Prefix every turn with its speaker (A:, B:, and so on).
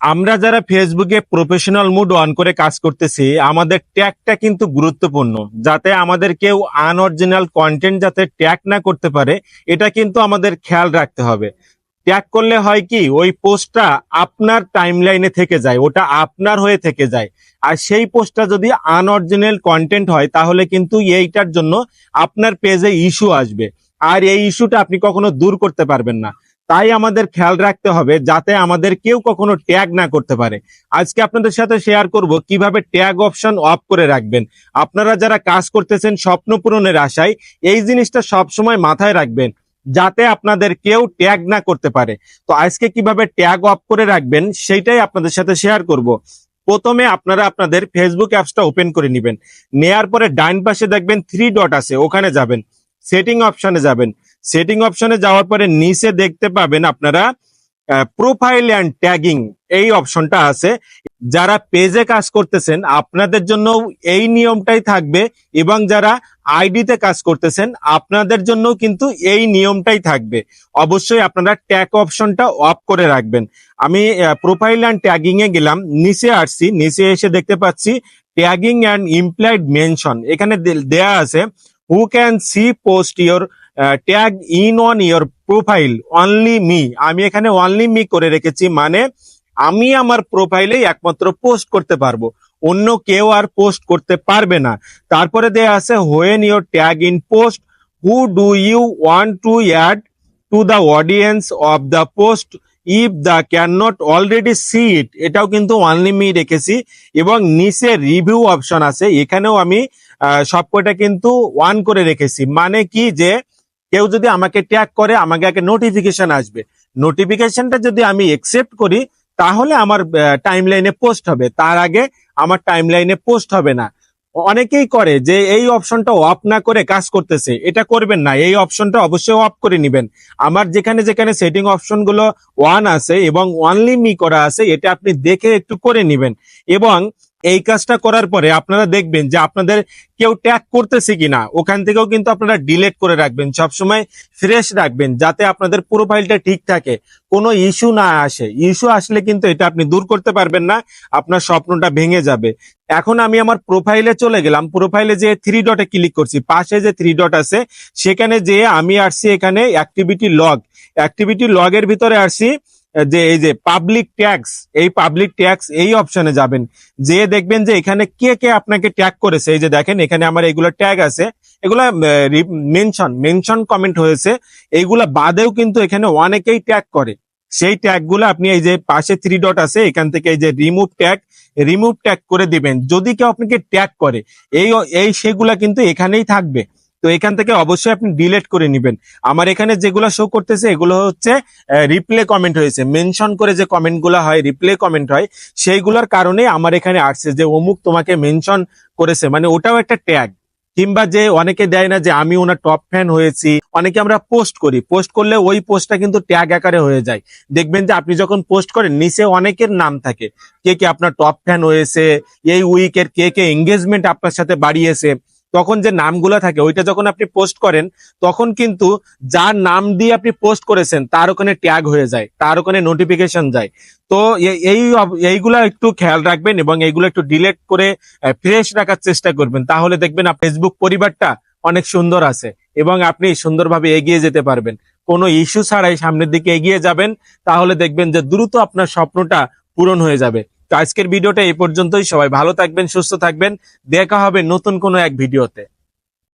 A: আমরা যারা ফেসবুকে প্রফেশনাল মুড অন করে কাজ করতেছি, আমাদের ট্যাগটা কিন্তু গুরুত্বপূর্ণ। যাতে আমাদের কেউ আনঅরিজিনাল কন্টেন্ট যাতে ট্যাগ না করতে পারে, এটা কিন্তু আমাদের খেয়াল রাখতে হবে। ট্যাগ করলে হয় কি, ওই পোস্টটা আপনার টাইমলাইনে থেকে যায়, ওটা আপনার হয়ে থেকে যায়। আর সেই পোস্টটা যদি আনঅরিজিনাল কন্টেন্ট হয়, তাহলে কিন্তু এইটার জন্য আপনার পেজে ইস্যু আসবে। আর এই ইস্যুটা আপনি কখনো দূর করতে পারবেন না। তাই আমাদের খেয়াল রাখতে হবে যাতে আমাদের কেউ কখনো ট্যাগ না করতে পারে। আজকে আপনাদের সাথে শেয়ার করব কীভাবে ট্যাগ অপশন অফ করে রাখবেন। আপনারা যারা কাজ করতেছেন স্বপ্ন পূরণের আশায়, এই জিনিসটা সব সময় মাথায় রাখবেন যাতে আপনাদের কেউ ট্যাগ না করতে পারে। তো আজকে কীভাবে ট্যাগ অফ করে রাখবেন সেইটাই আপনাদের সাথে শেয়ার করব। প্রথমে আপনারা আপনাদের ফেসবুক অ্যাপসটা ওপেন করে নেবেন। নেয়ার পরে ডাইন পাশে দেখবেন থ্রি ডট আছে, ওখানে যাবেন। সেটিং অপশনে যাবেন। সেটিং অপশনে যাওয়ার পরে নিচে দেখতে পাবেন আপনারা প্রোফাইল অ্যান্ড ট্যাগিং এই অপশনটা আছে। যারা পেজে কাজ করতেছেন, আপনাদের জন্য এই নিয়মটাই থাকবে এবং যারা আইডিতে কাজ করতেছেন, আপনাদের জন্য কিন্তু এই নিয়মটাই থাকবে। অবশ্যই আপনারা ট্যাগ অপশনটা অফ করে রাখবেন। আমি প্রোফাইল অ্যান্ড ট্যাগিং এ গেলাম, নিচে আসছি, নিচে এসে দেখতে পাচ্ছি ট্যাগিং অ্যান্ড ইমপ্লয়েড মেনশন এখানে দেয়া আছে who can see post your tag in on your profile only me আমি এখানে অনলি মি করে রেখেছি মানে আমি আমার প্রোফাইলে একমাত্র পোস্ট করতে পারব। অন্য কেউ আর পোস্ট করতে পারবে না। তারপরে দেয়া আছে when your tag in post who do you want to add to the audience of the post if the can not already see it এটাও কিন্তু অনলি মি রেখেছি। এবং নিচে রিভিউ অপশন আছে, এখানেও আমি সবকটা কিন্তু ওয়ান করে রেখেছি। মানে কি? যে কেউ যদি আমাকে ট্যাগ করে, আমাকে একটা নোটিফিকেশন আসবে। নোটিফিকেশনটা যদি আমি একসেপ্ট করি, তাহলে আমার টাইম লাইনে পোস্ট হবে। তার আগে আমার টাইম লাইনে পোস্ট হবে না। অনেকেই করে যে এই অপশনটা অফ না করে কাজ করতেছে। এটা করবেন না। এই অপশনটা অবশ্যই অফ করে নেবেন। আমার যেখানে যেখানে সেটিং অপশনগুলো ওয়ান আছে এবং ওয়ানলি মি করা আছে, এটা আপনি দেখে একটু করে নেবেন। এবং এই কাজটা করার পরে আপনারা দেখবেন যে আপনাদের কেউ ট্যাগ করতেছে কিনা, ওখান থেকেও কিন্তু আপনারা ডিলেট করে রাখবেন। সবসময় ফ্রেশ রাখবেন যাতে আপনাদের প্রোফাইলটা ঠিক থাকে। কোনো ইস্যু না আসে। ইস্যু আসলে কিন্তু এটা আপনি দূর করতে পারবেন না, আপনার স্বপ্নটা ভেঙে যাবে। এখন আমি আমার প্রোফাইলে চলে গেলাম। প্রোফাইলে যে থ্রি ডটে ক্লিক করছি, পাশে যে থ্রি ডট আছে, সেখানে যে আমি আসছি এখানে অ্যাক্টিভিটি লগ অ্যাক্টিভিটি লগের ভিতরে আসছি যে এই যে পাবলিক ট্যাক্স এই পাবলিক ট্যাক্স এই অপশনে যাবেন। যে দেখবেন যে এখানে কে কে আপনাকে ট্যাগ করেছে। এই যে দেখেন, এখানে আমার এগুলো ট্যাগ আছে। এগুলা মেনশন মেনশন কমেন্ট হয়েছে। এইগুলা বাদেও কিন্তু এখানে অনেকেই ট্যাগ করে। সেই ট্যাগগুলো আপনি এই যে পাশে থ্রি ডট আছে, এখান থেকে এই যে রিমুভ ট্যাগ রিমুভ ট্যাগ করে দিবেন। যদি কেউ আপনাকে ট্যাগ করে, এই এই সেগুলা কিন্তু এখানেই থাকবে। তো এখান থেকে অবশ্যই আপনি ডিলেট করে নেবেন। আমার এখানে যেগুলো শো করতেছে, এগুলো হচ্ছে রিপ্লে কমেন্ট হয়েছে। মেনশন করে যে কমেন্টগুলো হয় রিপ্লে কমেন্ট হয়, সেইগুলোর কারণে আমার এখানে আসছে যে অমুক তোমাকে মেনশন করেছে। মানে ওটাও একটা ট্যাগ কিংবা যে অনেকে দেয় না যে আমি ওনার টপ ফ্যান হয়েছি। অনেকে আমরা পোস্ট করি। পোস্ট করলে ওই পোস্টটা কিন্তু ট্যাগ আকারে হয়ে যায়। দেখবেন যে আপনি যখন পোস্ট করেন, নিচে অনেকের নাম থাকে। কে কে আপনার টপ ফ্যান হয়েছে, এই উইকের কে কে এঙ্গেজমেন্ট আপনার সাথে বাড়িয়েছে। তখন যে নামগুলো থাকে, ওইটা যখন আপনি পোস্ট করেন, তখন কিন্তু যার নাম দিয়ে আপনি পোস্ট করেছেন, তার ওখানে ট্যাগ হয়ে যায়, তার ওখানে নোটিফিকেশন যায়। তো এই এইগুলা একটু খেয়াল রাখবেন এবং এইগুলো একটু ডিলেট করে ফ্রেশ রাখার চেষ্টা করবেন। তাহলে দেখবেন ফেসবুক পরিবারটা অনেক সুন্দর আছে এবং আপনি সুন্দরভাবে এগিয়ে যেতে পারবেন। কোনো ইস্যু ছাড়াই সামনের দিকে এগিয়ে যাবেন, তাহলে দেখবেন যে দ্রুত আপনার স্বপ্নটা পূরণ হয়ে যাবে। তো আজকের ভিডিওটা এই পর্যন্তই। সবাই ভালো থাকবেন, সুস্থ থাকবেন। দেখা হবে নতুন কোনো এক ভিডিওতে।